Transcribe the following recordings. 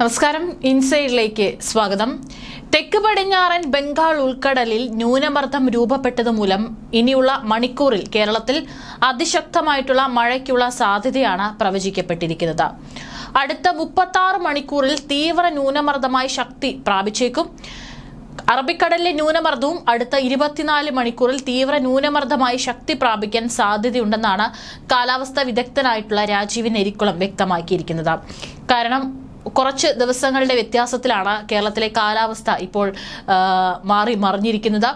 നമസ്കാരം. ഇൻസൈഡിലേക്ക് സ്വാഗതം. തെക്ക് പടിഞ്ഞാറൻ ബംഗാൾ ഉൾക്കടലിൽ ന്യൂനമർദ്ദം രൂപപ്പെട്ടത് മൂലം ഇനിയുള്ള മണിക്കൂറിൽ കേരളത്തിൽ അതിശക്തമായിട്ടുള്ള മഴയ്ക്കുള്ള സാധ്യതയാണ് പ്രവചിക്കപ്പെട്ടിരിക്കുന്നത്. അടുത്ത മുപ്പത്തി മണിക്കൂറിൽ തീവ്ര ന്യൂനമർദ്ദമായി ശക്തി പ്രാപിച്ചേക്കും. അറബിക്കടലിലെ ന്യൂനമർദ്ദവും അടുത്ത ഇരുപത്തിനാല് മണിക്കൂറിൽ തീവ്ര ന്യൂനമർദ്ദമായി ശക്തി പ്രാപിക്കാൻ സാധ്യതയുണ്ടെന്നാണ് കാലാവസ്ഥാ വിദഗ്ധനായിട്ടുള്ള രാജീവ് എരിക്കുളം വ്യക്തമാക്കിയിരിക്കുന്നത്. കാരണം കുറച്ച് ദിവസങ്ങളുടെ വ്യത്യാസത്തിലാണ് കേരളത്തിലെ കാലാവസ്ഥ ഇപ്പോൾ മാറി മറിഞ്ഞിരിക്കുന്നത്.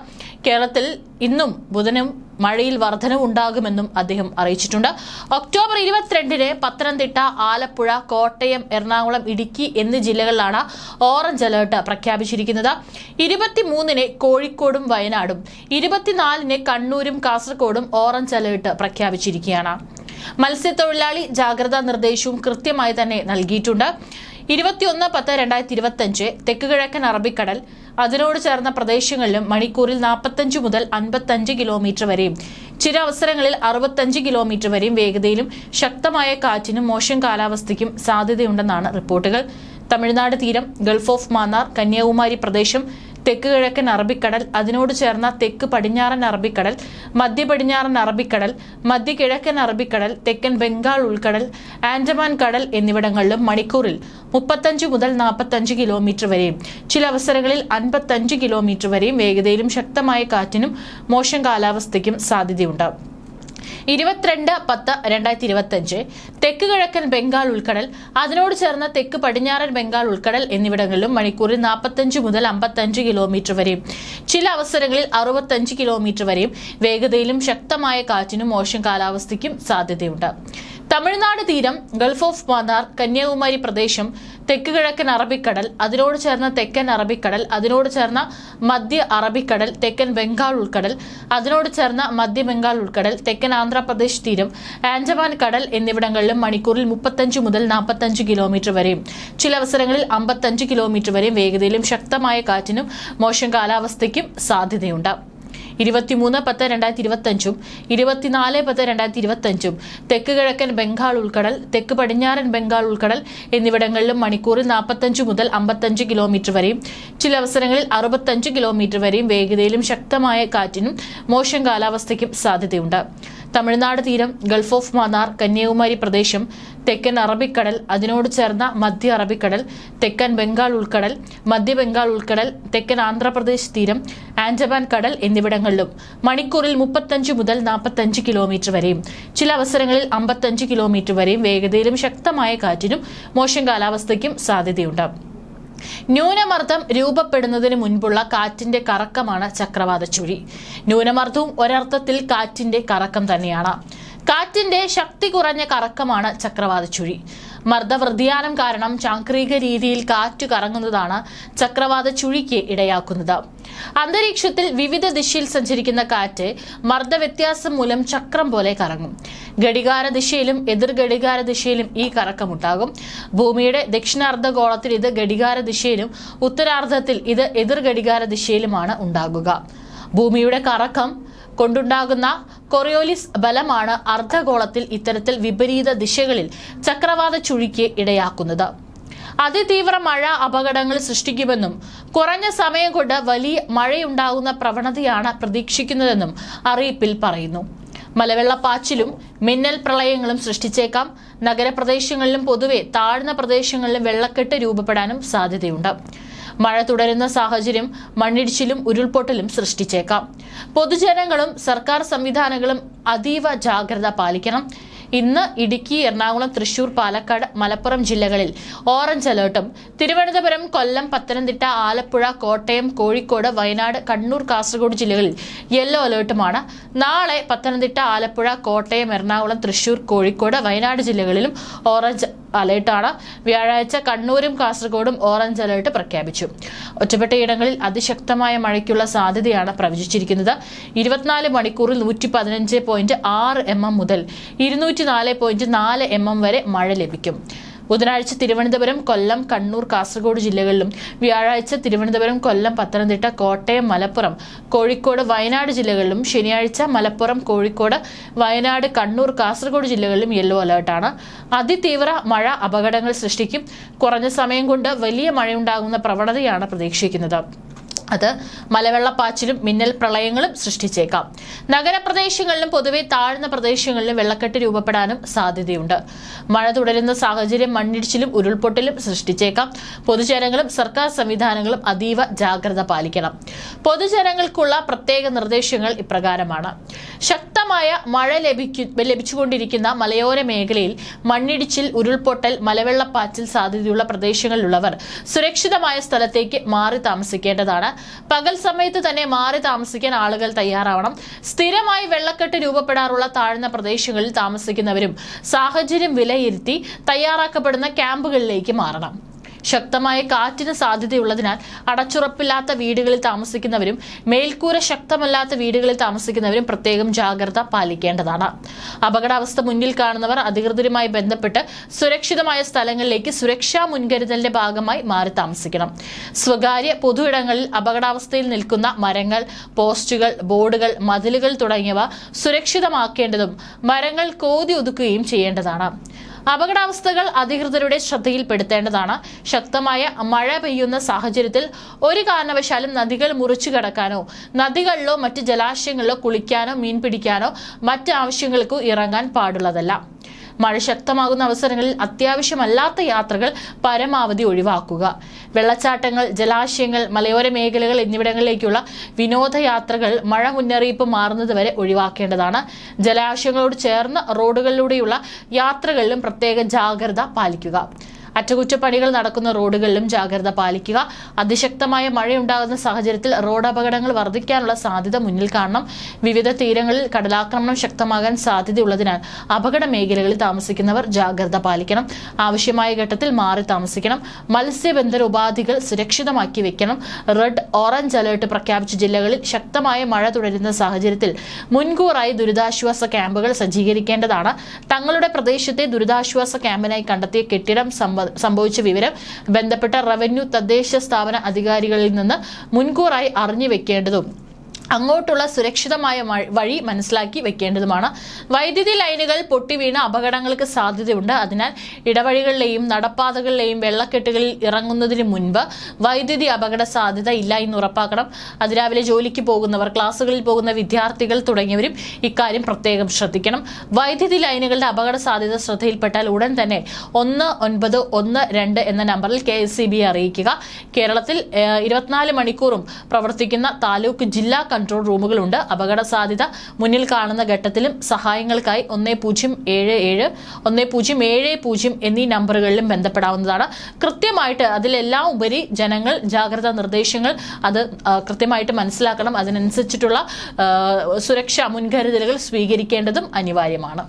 കേരളത്തിൽ ഇന്നും ബുധനും മഴയിൽ വർധനവുണ്ടാകുമെന്നും അദ്ദേഹം അറിയിച്ചിട്ടുണ്ട്. ഒക്ടോബർ ഇരുപത്തിരണ്ടിന് പത്തനംതിട്ട ആലപ്പുഴ കോട്ടയം എറണാകുളം ഇടുക്കി എന്നീ ജില്ലകളിലാണ് ഓറഞ്ച് അലേർട്ട് പ്രഖ്യാപിച്ചിരിക്കുന്നത്. ഇരുപത്തിമൂന്നിന് കോഴിക്കോടും വയനാടും ഇരുപത്തിനാലിന് കണ്ണൂരും കാസർഗോഡും ഓറഞ്ച് അലേർട്ട് പ്രഖ്യാപിച്ചിരിക്കുകയാണ്. മത്സ്യത്തൊഴിലാളി ജാഗ്രതാ നിർദ്ദേശവും കൃത്യമായി തന്നെ നൽകിയിട്ടുണ്ട്. ഇരുപത്തിയൊന്ന് പത്ത് രണ്ടായിരത്തി തെക്ക് കിഴക്കൻ അറബിക്കടൽ അതിനോട് ചേർന്ന പ്രദേശങ്ങളിലും മണിക്കൂറിൽ നാൽപ്പത്തഞ്ച് മുതൽ അൻപത്തഞ്ച് കിലോമീറ്റർ വരെയും ചില അവസരങ്ങളിൽ അറുപത്തഞ്ച് കിലോമീറ്റർ വരെയും വേഗതയിലും ശക്തമായ കാറ്റിനും മോശം കാലാവസ്ഥയ്ക്കും സാധ്യതയുണ്ടെന്നാണ് റിപ്പോർട്ടുകൾ. തമിഴ്നാട് തീരം ഗൾഫ് ഓഫ് മാന്നാർ കന്യാകുമാരി പ്രദേശം തെക്ക് കിഴക്കൻ അറബിക്കടൽ അതിനോട് ചേർന്ന തെക്ക് പടിഞ്ഞാറൻ അറബിക്കടൽ മധ്യ പടിഞ്ഞാറൻ അറബിക്കടൽ മധ്യ കിഴക്കൻ അറബിക്കടൽ തെക്കൻ ബംഗാൾ ഉൾക്കടൽ ആൻഡമാൻ കടൽ എന്നിവിടങ്ങളിലും മണിക്കൂറിൽ മുപ്പത്തഞ്ച് മുതൽ നാൽപ്പത്തഞ്ച് കിലോമീറ്റർ വരെയും ചില അവസരങ്ങളിൽ അൻപത്തഞ്ച് കിലോമീറ്റർ വരെയും വേഗതയിലും ശക്തമായ കാറ്റിനും മോശം കാലാവസ്ഥയ്ക്കും സാധ്യതയുണ്ട്. ഇരുപത്തിരണ്ട് പത്ത് രണ്ടായിരത്തി ഇരുപത്തഞ്ച് തെക്ക് കിഴക്കൻ ബംഗാൾ ഉൾക്കടൽ അതിനോട് ചേർന്ന തെക്ക് പടിഞ്ഞാറൻ ബംഗാൾ ഉൾക്കടൽ എന്നിവിടങ്ങളിലും മണിക്കൂറിൽ നാൽപ്പത്തഞ്ച് മുതൽ അമ്പത്തഞ്ച് കിലോമീറ്റർ വരെയും ചില അവസരങ്ങളിൽ അറുപത്തഞ്ച് കിലോമീറ്റർ വരെയും വേഗതയിലും ശക്തമായ കാറ്റിനും മോശം കാലാവസ്ഥയ്ക്കും സാധ്യതയുണ്ട്. തമിഴ്നാട് തീരം ഗൾഫ് ഓഫ് മാന്നാർ കന്യാകുമാരി പ്രദേശം തെക്ക് കിഴക്കൻ അറബിക്കടൽ അതിനോട് ചേർന്ന തെക്കൻ അറബിക്കടൽ അതിനോട് ചേർന്ന മധ്യ അറബിക്കടൽ തെക്കൻ ബംഗാൾ ഉൾക്കടൽ അതിനോട് ചേർന്ന മധ്യ ബംഗാൾ ഉൾക്കടൽ തെക്കൻ ആന്ധ്രാപ്രദേശ് തീരം ആൻഡമാൻ കടൽ എന്നിവിടങ്ങളിലും മണിക്കൂറിൽ മുപ്പത്തഞ്ച് മുതൽ നാൽപ്പത്തഞ്ച് കിലോമീറ്റർ വരെയും ചില അവസരങ്ങളിൽ അമ്പത്തഞ്ച് കിലോമീറ്റർ വരെയും വേഗതയിലും ശക്തമായ കാറ്റിനും മോശം കാലാവസ്ഥയ്ക്കും സാധ്യതയുണ്ട്. ഇരുപത്തിമൂന്ന് പത്ത് രണ്ടായിരത്തി ഇരുപത്തഞ്ചും ഇരുപത്തിനാല് പത്ത് രണ്ടായിരത്തി ഇരുപത്തഞ്ചും തെക്ക് കിഴക്കൻ ബംഗാൾ ഉൾക്കടൽ തെക്ക് പടിഞ്ഞാറൻ ബംഗാൾ ഉൾക്കടൽ എന്നിവിടങ്ങളിലും മണിക്കൂറിൽ നാൽപ്പത്തഞ്ച് മുതൽ അമ്പത്തഞ്ച് കിലോമീറ്റർ വരെയും ചില അവസരങ്ങളിൽ അറുപത്തഞ്ച് കിലോമീറ്റർ വരെയും വേഗതയിലും ശക്തമായ കാറ്റിനും മോശം കാലാവസ്ഥയ്ക്കും സാധ്യതയുണ്ട്. തമിഴ്നാട് തീരം ഗൾഫ് ഓഫ് മാന്നാർ കന്യാകുമാരി പ്രദേശം തെക്കൻ അറബിക്കടൽ അതിനോട് ചേർന്ന മധ്യ അറബിക്കടൽ തെക്കൻ ബംഗാൾ ഉൾക്കടൽ മധ്യ ബംഗാൾ ഉൾക്കടൽ തെക്കൻ ആന്ധ്രാപ്രദേശ് തീരം ആൻഡമാൻ കടൽ എന്നിവിടങ്ങളിലും മണിക്കൂറിൽ മുപ്പത്തഞ്ച് മുതൽ നാൽപ്പത്തഞ്ച് കിലോമീറ്റർ വരെയും ചില അവസരങ്ങളിൽ അമ്പത്തഞ്ച് കിലോമീറ്റർ വരെയും വേഗതയിലും ശക്തമായ കാറ്റിനും മോശം കാലാവസ്ഥയ്ക്കും സാധ്യതയുണ്ട്. ന്യൂനമർദ്ദം രൂപപ്പെടുന്നതിന് മുൻപുള്ള കാറ്റിന്റെ കറക്കമാണ് ചക്രവാത ചുഴി. ന്യൂനമർദ്ദവും ഒരർത്ഥത്തിൽ കാറ്റിന്റെ കറക്കം തന്നെയാണ്. കാറ്റിന്റെ ശക്തി കുറഞ്ഞ കറക്കമാണ് ചക്രവാത ചുഴി. മർദ്ദവൃതിയാനം കാരണം ചാക്രിക രീതിയിൽ കാറ്റ് കറങ്ങുന്നതാണ് ചക്രവാത ചുഴിക്ക് ഇടയാക്കുന്നത്. അന്തരീക്ഷത്തിൽ വിവിധ ദിശയിൽ സഞ്ചരിക്കുന്ന കാറ്റ് മർദ്ദവ്യത്യാസം മൂലം ചക്രം പോലെ കറങ്ങും. ഘടികാര ദിശയിലും എതിർ ഘടികാര ദിശയിലും ഈ കറക്കമുണ്ടാകും. ഭൂമിയുടെ ദക്ഷിണാർദ്ധഗോളത്തിൽ ഇത് ഘടികാര ദിശയിലും ഉത്തരാർദ്ധത്തിൽ ഇത് എതിർ ഘടികാര ദിശയിലുമാണ് ഉണ്ടാകുക. ഭൂമിയുടെ കറക്കം കൊണ്ടുണ്ടാകുന്ന കൊറിയോലിസ് ബലമാണ് അർദ്ധഗോളത്തിൽ ഇത്തരത്തിൽ വിപരീത ദിശകളിൽ ചക്രവാത ചുഴിക്ക് ഇടയാക്കുന്നത്. അതിതീവ്ര മഴ അപകടങ്ങൾ സൃഷ്ടിക്കുമെന്നും കുറഞ്ഞ സമയം കൊണ്ട് വലിയ മഴയുണ്ടാകുന്ന പ്രവണതയാണ് പ്രതീക്ഷിക്കുന്നതെന്നും അറിയിപ്പിൽ പറയുന്നു. മലവെള്ളപ്പാച്ചിലും മിന്നൽ പ്രളയങ്ങളും സൃഷ്ടിച്ചേക്കാം. നഗരപ്രദേശങ്ങളിലും പൊതുവെ താഴ്ന്ന പ്രദേശങ്ങളിലും വെള്ളക്കെട്ട് രൂപപ്പെടാനും സാധ്യതയുണ്ട്. മഴ തുടരുന്ന സാഹചര്യം മണ്ണിടിച്ചിലും ഉരുൾപൊട്ടലും സൃഷ്ടിച്ചേക്കാം. പൊതുജനങ്ങളും സർക്കാർ സംവിധാനങ്ങളും അതീവ ജാഗ്രത പാലിക്കണം. ഇന്ന് ഇടുക്കി എറണാകുളം തൃശൂർ പാലക്കാട് മലപ്പുറം ജില്ലകളിൽ ഓറഞ്ച് അലേർട്ടും. തിരുവനന്തപുരം കൊല്ലം പത്തനംതിട്ട ആലപ്പുഴ കോട്ടയം കോഴിക്കോട് വയനാട് കണ്ണൂർ കാസർഗോഡ് ജില്ലകളിൽ യെല്ലോ അലേർട്ടുമാണ്. നാളെ പത്തനംതിട്ട ആലപ്പുഴ കോട്ടയം എറണാകുളം തൃശൂർ കോഴിക്കോട് വയനാട് ജില്ലകളിലും ഓറഞ്ച് അലേർട്ടാണ്. വ്യാഴാഴ്ച കണ്ണൂരും കാസർഗോഡും ഓറഞ്ച് അലേർട്ട് പ്രഖ്യാപിച്ചു. ഒറ്റപ്പെട്ടയിടങ്ങളിൽ അതിശക്തമായ മഴയ്ക്കുള്ള സാധ്യതയാണ് പ്രവചിച്ചിരിക്കുന്നത്. ഇരുപത്തിനാല് മണിക്കൂറിൽ നൂറ്റി പതിനഞ്ച് പോയിന്റ് ആറ് എം എം മുതൽ ഇരുന്നൂറ്റി നാല് പോയിന്റ് നാല് എം എം വരെ മഴ ലഭിക്കും. ബുധനാഴ്ച തിരുവനന്തപുരം കൊല്ലം കണ്ണൂർ കാസർഗോഡ് ജില്ലകളിലും വ്യാഴാഴ്ച തിരുവനന്തപുരം കൊല്ലം പത്തനംതിട്ട കോട്ടയം മലപ്പുറം കോഴിക്കോട് വയനാട് ജില്ലകളിലും ശനിയാഴ്ച മലപ്പുറം കോഴിക്കോട് വയനാട് കണ്ണൂർ കാസർഗോഡ് ജില്ലകളിലും യെല്ലോ അലേർട്ടാണ്. അതിതീവ്ര മഴ അപകടങ്ങൾ സൃഷ്ടിക്കും. കുറഞ്ഞ സമയം കൊണ്ട് വലിയ മഴയുണ്ടാകുന്ന പ്രവണതയാണ് പ്രതീക്ഷിക്കുന്നത്. അത് മലവെള്ളപ്പാച്ചിലും മിന്നൽ പ്രളയങ്ങളും സൃഷ്ടിച്ചേക്കാം. നഗരപ്രദേശങ്ങളിലും പൊതുവെ താഴ്ന്ന പ്രദേശങ്ങളിലും വെള്ളക്കെട്ട് രൂപപ്പെടാനും സാധ്യതയുണ്ട്. മഴ തുടരുന്ന സാഹചര്യം മണ്ണിടിച്ചിലും ഉരുൾപൊട്ടലും സൃഷ്ടിച്ചേക്കാം. പൊതുജനങ്ങളും സർക്കാർ സംവിധാനങ്ങളും അതീവ ജാഗ്രത പാലിക്കണം. പൊതുജനങ്ങൾക്കുള്ള പ്രത്യേക നിർദ്ദേശങ്ങൾ ഇപ്രകാരമാണ്. ശക്തമായ മഴ ലഭിക്കു ലഭിച്ചുകൊണ്ടിരിക്കുന്ന മലയോര മേഖലയിൽ മണ്ണിടിച്ചിൽ ഉരുൾപൊട്ടൽ മലവെള്ളപ്പാച്ചിൽ സാധ്യതയുള്ള പ്രദേശങ്ങളിലുള്ളവർ സുരക്ഷിതമായ സ്ഥലത്തേക്ക് മാറി താമസിക്കേണ്ടതാണ്. പകൽ സമയത്ത് തന്നെ മാറി താമസിക്കാൻ ആളുകൾ തയ്യാറാവണം. സ്ഥിരമായി വെള്ളക്കെട്ട് രൂപപ്പെടാറുള്ള താഴ്ന്ന പ്രദേശങ്ങളിൽ താമസിക്കുന്നവരും സാഹചര്യം വിലയിരുത്തി തയ്യാറാക്കപ്പെടുന്ന ക്യാമ്പുകളിലേക്ക് മാറണം. ശക്തമായ കാറ്റിന് സാധ്യതയുള്ളതിനാൽ അടച്ചുറപ്പില്ലാത്ത വീടുകളിൽ താമസിക്കുന്നവരും മേൽക്കൂര ശക്തമല്ലാത്ത വീടുകളിൽ താമസിക്കുന്നവരും പ്രത്യേകം ജാഗ്രത പാലിക്കേണ്ടതാണ്. അപകടാവസ്ഥ മുന്നിൽ കാണുന്നവർ അധികൃതരുമായി ബന്ധപ്പെട്ട് സുരക്ഷിതമായ സ്ഥലങ്ങളിലേക്ക് സുരക്ഷാ മുൻകരുതലിന്റെ ഭാഗമായി മാറി താമസിക്കണം. സ്വകാര്യ പൊതു ഇടങ്ങളിൽ അപകടാവസ്ഥയിൽ നിൽക്കുന്ന മരങ്ങൾ പോസ്റ്റുകൾ ബോർഡുകൾ മതിലുകൾ തുടങ്ങിയവ സുരക്ഷിതമാക്കേണ്ടതും മരങ്ങൾ കോതി ഒതുക്കുകയും ചെയ്യേണ്ടതാണ്. അപകടാവസ്ഥകൾ അധികൃതരുടെ ശ്രദ്ധയിൽപ്പെടുത്തേണ്ടതാണ്. ശക്തമായ മഴ പെയ്യുന്ന സാഹചര്യത്തിൽ ഒരു കാരണവശാലും നദികൾ മുറിച്ചു കടക്കാനോ നദികളിലോ മറ്റ് ജലാശയങ്ങളിലോ കുളിക്കാനോ മീൻ പിടിക്കാനോ മറ്റ് ആവശ്യങ്ങൾക്കോ ഇറങ്ങാൻ പാടുള്ളതല്ല. മഴ ശക്തമാകുന്ന അവസരങ്ങളിൽ അത്യാവശ്യമല്ലാത്ത യാത്രകൾ പരമാവധി ഒഴിവാക്കുക. വെള്ളച്ചാട്ടങ്ങൾ ജലാശയങ്ങൾ മലയോര മേഖലകൾ എന്നിവിടങ്ങളിലേക്കുള്ള വിനോദയാത്രകൾ മഴ മുന്നറിയിപ്പ് മാറുന്നതുവരെ ഒഴിവാക്കേണ്ടതാണ്. ജലാശയങ്ങളോട് ചേർന്ന് റോഡുകളിലൂടെയുള്ള യാത്രകളിലും പ്രത്യേക ജാഗ്രത പാലിക്കുക. അറ്റകുറ്റപ്പണികൾ നടക്കുന്ന റോഡുകളിലും ജാഗ്രത പാലിക്കുക. അതിശക്തമായ മഴയുണ്ടാകുന്ന സാഹചര്യത്തിൽ റോഡ് അപകടങ്ങൾ വർദ്ധിക്കാനുള്ള സാധ്യത മുന്നിൽ കാണണം. വിവിധ തീരങ്ങളിൽ കടലാക്രമണം ശക്തമാകാൻ സാധ്യതയുള്ളതിനാൽ അപകട മേഖലകളിൽ താമസിക്കുന്നവർ ജാഗ്രത പാലിക്കണം. ആവശ്യമായ ഘട്ടത്തിൽ മാറി താമസിക്കണം. മത്സ്യബന്ധന ഉപാധികൾ സുരക്ഷിതമാക്കി വെക്കണം. റെഡ് ഓറഞ്ച് അലേർട്ട് പ്രഖ്യാപിച്ച ജില്ലകളിൽ ശക്തമായ മഴ തുടരുന്ന സാഹചര്യത്തിൽ മുൻകൂറായി ദുരിതാശ്വാസ ക്യാമ്പുകൾ സജ്ജീകരിക്കേണ്ടതാണ്. തങ്ങളുടെ പ്രദേശത്തെ ദുരിതാശ്വാസ ക്യാമ്പിനായി കണ്ടെത്തിയ കെട്ടിടം സംബ സംഭവിച്ച വിവരം ബന്ധപ്പെട്ട റവന്യൂ തദ്ദേശ സ്ഥാപന അധികാരികളിൽ നിന്ന് മുൻകൂറായി അറിഞ്ഞു വെക്കേണ്ടതും അങ്ങോട്ടുള്ള സുരക്ഷിതമായ വഴി മനസ്സിലാക്കി വെക്കേണ്ടതുമാണ്. വൈദ്യുതി ലൈനുകൾ പൊട്ടിവീണ് അപകടങ്ങൾക്ക് സാധ്യതയുണ്ട്. അതിനാൽ ഇടവഴികളിലെയും നടപ്പാതകളിലെയും വെള്ളക്കെട്ടുകളിൽ ഇറങ്ങുന്നതിന് മുൻപ് വൈദ്യുതി അപകട സാധ്യത ഇല്ല എന്ന് ഉറപ്പാക്കണം. അതിരാവിലെ ജോലിക്ക് പോകുന്നവർ ക്ലാസ്സുകളിൽ പോകുന്ന വിദ്യാർത്ഥികൾ തുടങ്ങിയവരും ഇക്കാര്യം പ്രത്യേകം ശ്രദ്ധിക്കണം. വൈദ്യുതി ലൈനുകളുടെ അപകട സാധ്യത ശ്രദ്ധയിൽപ്പെട്ടാൽ ഉടൻ തന്നെ ഒന്ന് ഒൻപത് ഒന്ന് രണ്ട് എന്ന നമ്പറിൽ കെ അറിയിക്കുക. കേരളത്തിൽ ഇരുപത്തിനാല് മണിക്കൂറും പ്രവർത്തിക്കുന്ന താലൂക്ക് ജില്ലാ കൺട്രോൾ റൂമുകളുണ്ട് അപകട സാധ്യത മുന്നിൽ കാണുന്ന ഘട്ടത്തിലും സഹായങ്ങൾക്കായി ഒന്ന് പൂജ്യം ഏഴ് ഏഴ് ഒന്ന് പൂജ്യം ഏഴ് പൂജ്യം എന്നീ നമ്പറുകളിലും ബന്ധപ്പെടാവുന്നതാണ്. കൃത്യമായിട്ട് അതിലെല്ലാം ഉപരി ജനങ്ങൾ ജാഗ്രതാ നിർദ്ദേശങ്ങൾ അത് കൃത്യമായിട്ട് മനസ്സിലാക്കണം. അതിനനുസരിച്ചിട്ടുള്ള സുരക്ഷാ മുൻകരുതലുകൾ സ്വീകരിക്കേണ്ടതും അനിവാര്യമാണ്.